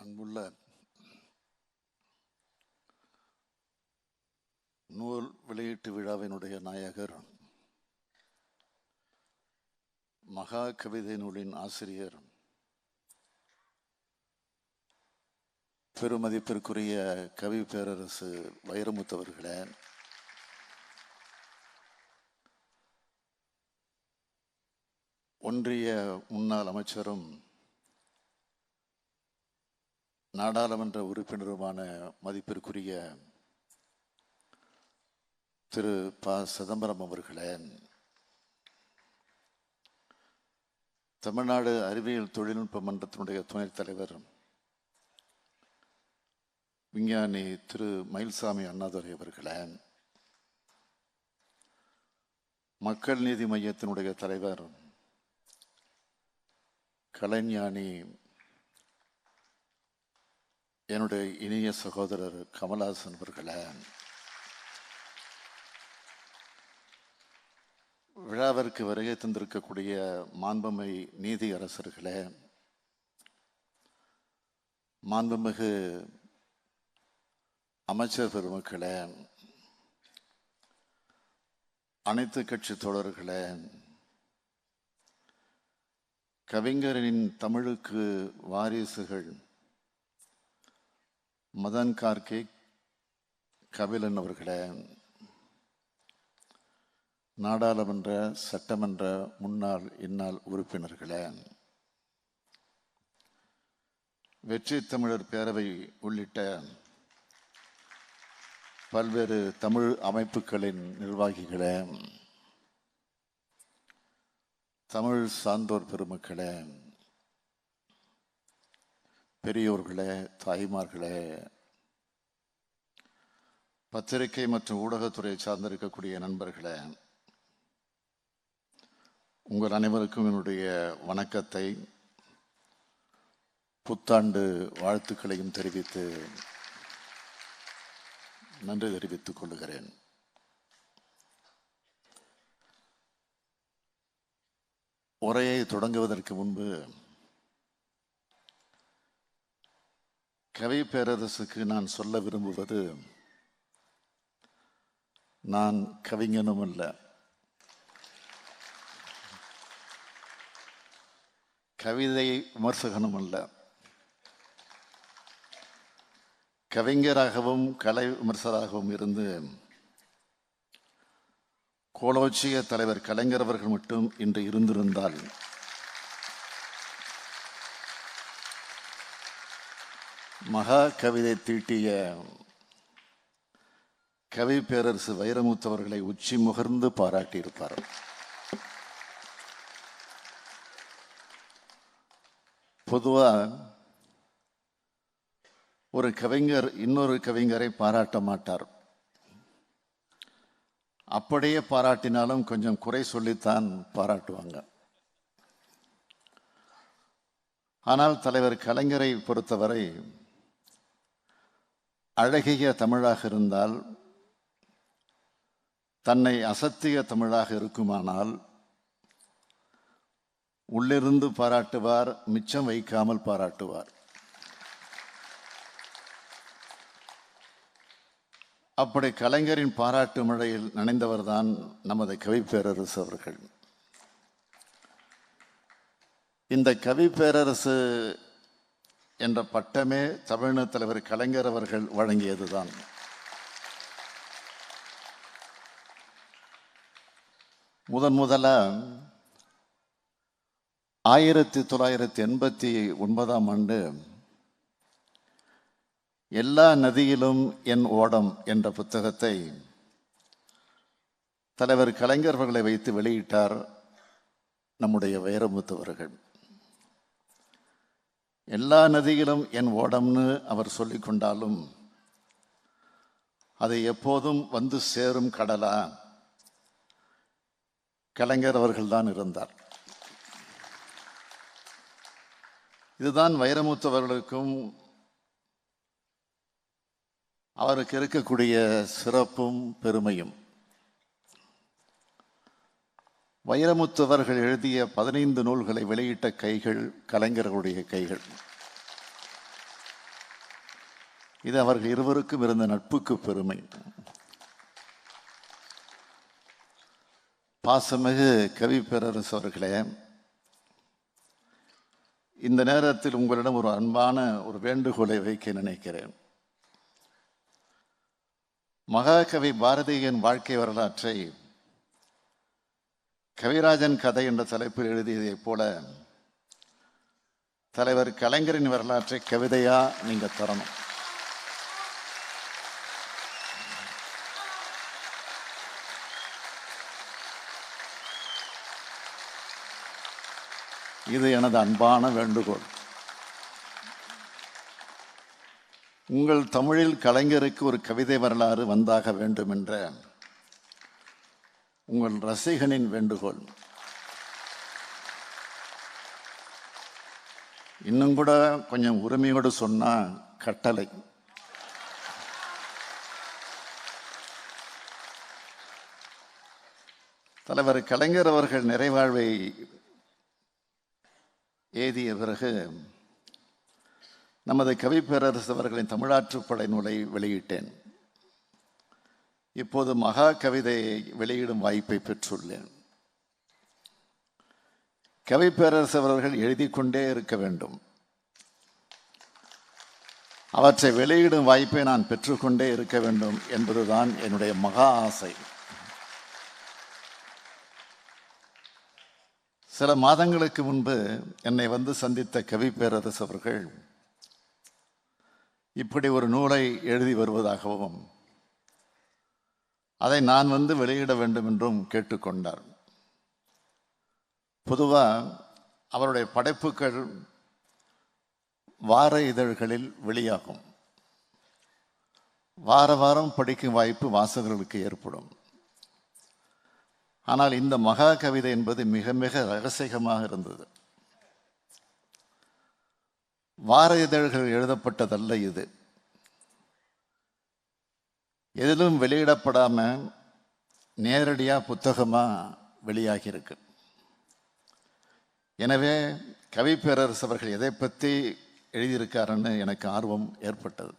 அன்புள்ள நூல் வெளியீட்டு விழாவினுடைய நாயகர் மகா கவிதை நூலின் ஆசிரியர் பெருமதிப்பிற்குரிய கவி பேரரசு வைரமுத்தவர்களே ஒன்றிய முன்னாள் அமைச்சரும் நாடாளுமன்ற உறுப்பினருமான மதிப்பிற்குரிய திரு ப. சிதம்பரம் அவர்களே தமிழ்நாடு அறிவியல் தொழில்நுட்ப மன்றத்தினுடைய துணைத் தலைவர் விஞ்ஞானி திரு. மயில்சாமி அண்ணாதுரை அவர்களே மக்கள் நீதி மையத்தினுடைய தலைவர் கலைஞானி என்னுடைய இனிய சகோதரர் கமலாசன் அவர்களே விழாவிற்கு வருகை தந்திருக்கக்கூடிய மாண்புமை நீதி அரசர்களே மாண்புமிகு அமைச்சர் பெருமக்களே அனைத்து கட்சி தோழர்களே கவிஞரின் தமிழுக்கு வாரிசுகள் மதன் கார்கே கபிலன் அவர்களே நாடாளுமன்ற சட்டமன்ற முன்னாள் இந்நாள் உறுப்பினர்களே வெற்றி தமிழர் பேரவை உள்ளிட்ட பல்வேறு தமிழ் அமைப்புகளின் நிர்வாகிகளே தமிழ் சார்ந்தோர் பெருமக்களே பெரியோர்களே தாய்மார்களே பத்திரிகை மற்றும் ஊடகத்துறையை சார்ந்திருக்கக்கூடிய நண்பர்களே உங்கள் அனைவருக்கும் என்னுடைய வணக்கத்தை புத்தாண்டு வாழ்த்துக்களையும் தெரிவித்து நன்றி தெரிவித்துக் கொள்கிறேன். உரையை தொடங்குவதற்கு முன்பு கவி பேரரசுக்கு நான் சொல்ல விரும்புவது நான் கவிஞனும் அல்ல கவிதை விமர்சகனும் அல்ல கவிஞராகவும் கலை விமர்சகராகவும் இருந்து கோலோச்சிய தலைவர் கலைஞர் அவர்கள் மட்டும் இன்று இருந்திருந்தால் மகா கவிதை தீட்டிய கவி பேரரசு வைரமுத்தவர்களை உச்சி முகர்ந்து பாராட்டியிருப்பார். பொதுவாக ஒரு கவிஞர் இன்னொரு கவிஞரை பாராட்ட மாட்டார். அப்படியே பாராட்டினாலும் கொஞ்சம் குறை சொல்லித்தான் பாராட்டுவாங்க. ஆனால் தலைவர் கலைஞரை பொறுத்தவரை அழகிய தமிழாக இருந்தால் தன்னை அசத்திய தமிழாக இருக்குமானால் உள்ளிருந்து பாராட்டுவார் மிச்சம் வைக்காமல் பாராட்டுவார். அப்படி கலைஞரின் பாராட்டு மழையில் நனைந்தவர்தான் நமது கவி பேரரசு அவர்கள். இந்த கவி பேரரசு என்ற பட்டமே தமிழ்நாடு தலைவர் கலைஞர் அவர்கள் வழங்கியதுதான். முதன் முதல ஆயிரத்தி தொள்ளாயிரத்தி எண்பத்தி ஒன்பதாம் ஆண்டு எல்லா நதியிலும் என் ஓடம் என்ற புத்தகத்தை தலைவர் கலைஞர்களை வைத்து வெளியிட்டார் நம்முடைய வைரமுத்தவர்கள். எல்லா நதிகளும் என் ஓடம்னு அவர் சொல்லி கொண்டாலும் அதை எப்போதும் வந்து சேரும் கடலா? கலைஞர் அவர்கள்தான் இருந்தார். இதுதான் வைரமுத்தவர்களுக்கும் அவருக்கு இருக்கக்கூடிய சிறப்பும் பெருமையும். வைரமுத்துவர்கள் எழுதிய பதினைந்து நூல்களை வெளியிட்ட கைகள் கலைஞர்களுடைய கைகள். இது அவர்கள் இருவருக்கும் இருந்த நட்புக்கு பெருமை. பாசமிகு கவி பேரரசு அவர்களே இந்த நேரத்தில் உங்களிடம் ஒரு அன்பான ஒரு வேண்டுகோளை வைக்க நினைக்கிறேன். மகாகவி பாரதியின் வாழ்க்கை வரலாற்றை கவிராஜன் கதை என்ற தலைப்பில் எழுதியதைப் போல தலைவர் கலைஞரின் வரலாற்றை கவிதையா நீங்க தரணும். இது எனது அன்பான வேண்டுகோள். உங்கள் தமிழில் கலைஞருக்கு ஒரு கவிதை வரலாறு வந்தாக வேண்டும் என்ற உங்கள் ரசிகனின் வேண்டுகோள். இன்னும் கூட கொஞ்சம் உரிமையோடு சொன்னால் கட்டளை. தலைவர் கலைஞர் அவர்கள் நிறைவாழ்வை ஏதிய பிறகு நமது கவிப்பேரரசு அவர்களின் தமிழாற்றுப்படை நூலை வெளியிட்டேன். இப்போது மகா கவிதையை வெளியிடும் வாய்ப்பை பெற்றுள்ளேன். கவி பேரரசு அவர்கள் எழுதி கொண்டே இருக்க வேண்டும். அவற்றை வெளியிடும் வாய்ப்பை நான் பெற்றுக்கொண்டே இருக்க வேண்டும் என்பதுதான் என்னுடைய மகா ஆசை. சில மாதங்களுக்கு முன்பு என்னை வந்து சந்தித்த கவி பேரரசு அவர்கள் இப்படி ஒரு நூலை எழுதி வருவதாகவும் அதை நான் வந்து வெளியிட வேண்டும் என்றும் கேட்டுக்கொண்டார். பொதுவாக அவருடைய படைப்புகள் வார இதழ்களில் வெளியாகும். வார வாரம் படிக்கும் வாய்ப்பு வாசகர்களுக்கு ஏற்படும். ஆனால் இந்த மகா கவிதை என்பது மிக மிக ரகசியமாக இருந்தது. வார இதழ்கள் எழுதப்பட்டதல்ல இது. எதிலும் வெளியிடப்படாமல் நேரடியாக புத்தகமாக வெளியாகியிருக்கு. எனவே கவி பேரரசு அவர்கள் எதை பற்றி எழுதியிருக்காருன்னு எனக்கு ஆர்வம் ஏற்பட்டது.